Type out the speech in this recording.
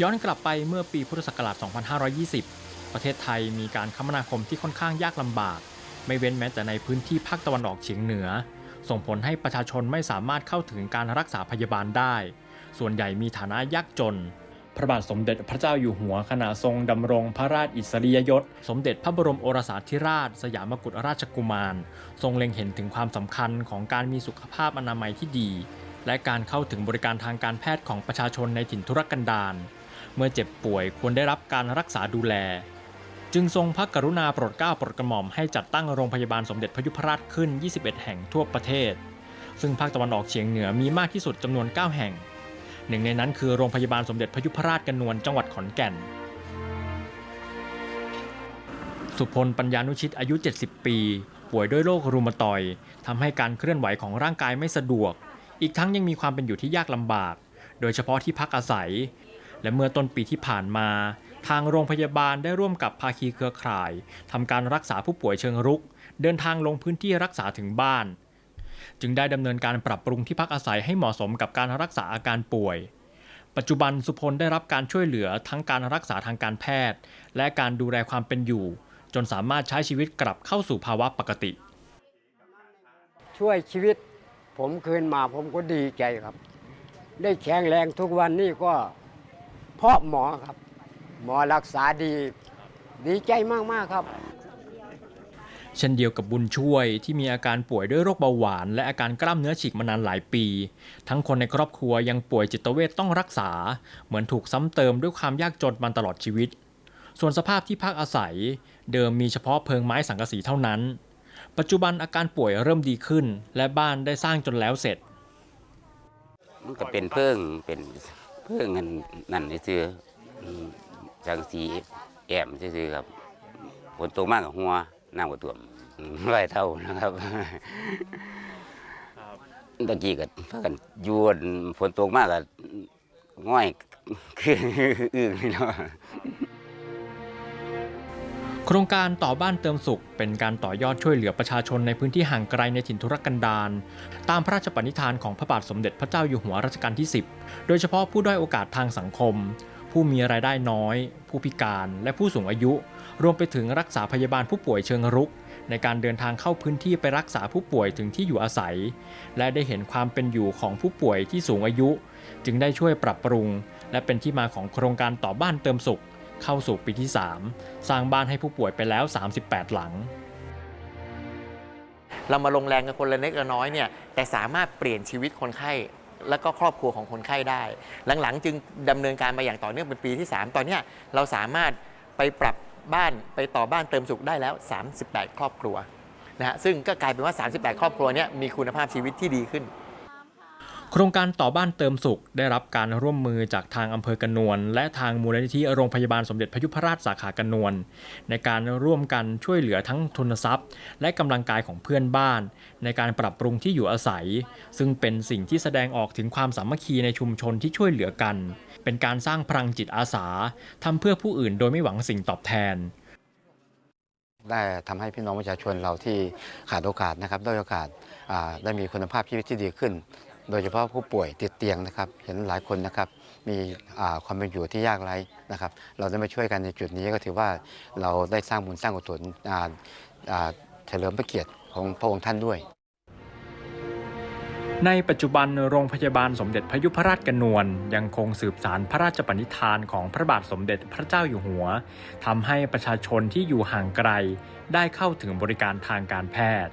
ย้อนกลับไปเมื่อปีพุทธศักราช 2520 ประเทศไทยมีการคมนาคมที่ค่อนข้างยากลำบาก ไม่เว้นแม้แต่ในพื้นที่ภาคตะวันออกเฉียงเหนือ ส่งผลให้ประชาชนไม่สามารถเข้าถึงการรักษาพยาบาลได้ ส่วนใหญ่มีฐานะยากจน พระบาทสมเด็จพระเจ้าอยู่หัวขณะทรงดำรงพระราชอิสริยยศ สมเด็จพระบรมโอรสาธิราช สยามกุฎราชกุมาร ทรงเล็งเห็นถึงความสำคัญของการมีสุขภาพอนามัยที่ดี และการเข้าถึงบริการทางการแพทย์ของประชาชนในถิ่นทุรกันดาร มื่อเจ็บป่วยควรได้รับการรักษาดูแล จึงทรงพระกรุณาโปรดเกล้าโปรดกระหม่อมให้จัดตั้งโรงพยาบาลสมเด็จพยุพราชขึ้น 21 แห่งทั่วประเทศ ซึ่งภาคตะวันออกเฉียงเหนือมีมากที่สุดจำนวน 9 แห่ง หนึ่งในนั้นคือโรงพยาบาลสมเด็จพยุพราชกนวนจังหวัดขอนแก่น สุพลปัญญานุชิตอายุ 70 ปี ป่วยด้วยโรครูมาตอยทำให้การเคลื่อนไหวของร่างกายไม่สะดวก อีกทั้งยังมีความเป็นอยู่ที่ยากลำบาก โดยเฉพาะที่พักอาศัย และเมื่อต้นปีที่ผ่านมา ทางโรงพยาบาลได้ร่วมกับภาคีเครือข่ายทำการรักษาผู้ป่วยเชิงรุก เดินทางลงพื้นที่รักษาถึงบ้าน จึงได้ดำเนินการปรับปรุงที่พักอาศัยให้เหมาะสมกับการรักษาอาการป่วย ปัจจุบันสุพลได้รับการช่วยเหลือทั้งการรักษาทางการแพทย์ และการดูแลความเป็นอยู่ จนสามารถใช้ชีวิตกลับเข้าสู่ภาวะปกติ ช่วยชีวิต ผมคืนมาผมก็ดีใจครับ ได้แข็งแรงทุกวันนี้ก็ เพราะหมอครับ หมอรักษาดี ดีใจมาก ๆ ครับ เช่นเดียวกับบุญช่วยที่มีอาการป่วยด้วยโรคเบาหวาน และอาการกล้ามเนื้อฉีกมานานหลายปี ทั้งคนในครอบครัวยังป่วยจิตเวทต้องรักษา เหมือนถูกซ้ำเติมด้วยความยากจนมาตลอดชีวิต ส่วนสภาพที่พักอาศัย เดิมมีเฉพาะเพิงไม้สังกะสีเท่านั้น ปัจจุบันอาการป่วยเริ่มดีขึ้น และบ้านได้สร้างจนแล้วเสร็จ มันก็เป็นเพิ่งเป็น เพิ่งเงินนั่นซื่อๆอืมจังสีแอมซื่อๆครับฝนตกมากกับหัวน้ำก็ท่วมอืมร้อยเท่านะครับตะกี้ก็พากันอยวอั่นฝนตกมากก็ง่อยคืออึ้งเลยเนาะโครงการต่อบ้านเติมสุข เป็นการต่อยอดช่วยเหลือประชาชนในพื้นที่ห่างไกลในถิ่นทุรกันดารตามพระราชปณิธานของพระบาทสมเด็จพระเจ้าอยู่หัวรัชกาลที่ 10 โดยเฉพาะผู้ด้อยโอกาสทางสังคม ผู้มีรายได้น้อย ผู้พิการและผู้สูงอายุ รวมไปถึงรักษาพยาบาลผู้ป่วยเชิงรุก ในการเดินทางเข้าพื้นที่ไปรักษาผู้ป่วยถึงที่อยู่อาศัย และได้เห็นความเป็นอยู่ของผู้ป่วยที่สูงอายุ จึงได้ช่วยปรับปรุง และเป็นที่มาของโครงการต่อบ้านเติมสุข เข้าสู่ปีที่ 3 สร้างบ้านให้ผู้ป่วยไปแล้ว 38 หลัง เรามาลงแรงกับคนละเล็กละน้อยเนี่ยแต่สามารถเปลี่ยนชีวิตคนไข้และก็ครอบครัวของคนไข้ได้ หลังๆ จึงดำเนินการมาอย่างต่อเนื่องเป็นปีที่ 3 ตอนนี้เราสามารถไปปรับบ้านไปต่อบ้านเติมสุขได้แล้ว 38 ครอบครัวนะฮะซึ่งก็กลายเป็นว่า 38 ครอบครัวเนี้ยมีคุณภาพชีวิตที่ดีขึ้น โครงการต่อบ้านเติมสุขได้รับการร่วมมือจากทางอำเภอกระนวน และทางมูลนิธิโรงพยาบาลสมเด็จพยุพราชสาขากระนวน ในการร่วมกันช่วยเหลือทั้งทุนทรัพย์ และกำลังกายของเพื่อนบ้าน ในการปรับปรุงที่อยู่อาศัย ซึ่งเป็นสิ่งที่แสดงออกถึงความสามัคคีในชุมชนที่ช่วยเหลือกัน เป็นการสร้างพลังจิตอาสาทำเพื่อผู้อื่นโดยไม่หวังสิ่งตอบแทนได้ทำให้พี่น้องประชาชนเราที่ขาดโอกาสนะครับได้อยโอกาสได้มีคุณภาพชีวิตที่ดีขึ้น โดยเฉพาะผู้ป่วยติดเตียงนะครับ เห็นหลายคนนะครับมีความเป็นอยู่ที่ยากไร้นะครับ เราได้มาช่วยกันในจุดนี้ก็ถือว่าเราได้สร้างบุญสร้างกุศลเฉลิมพระเกียรติของพระองค์ท่านด้วย ในปัจจุบันโรงพยาบาลสมเด็จพระยุพราชกนวลยังคงสืบสารพระราชปณิธานของพระบาทสมเด็จพระเจ้าอยู่หัวทำให้ประชาชนที่อยู่ห่างไกล ได้เข้าถึงบริการทางการแพทย์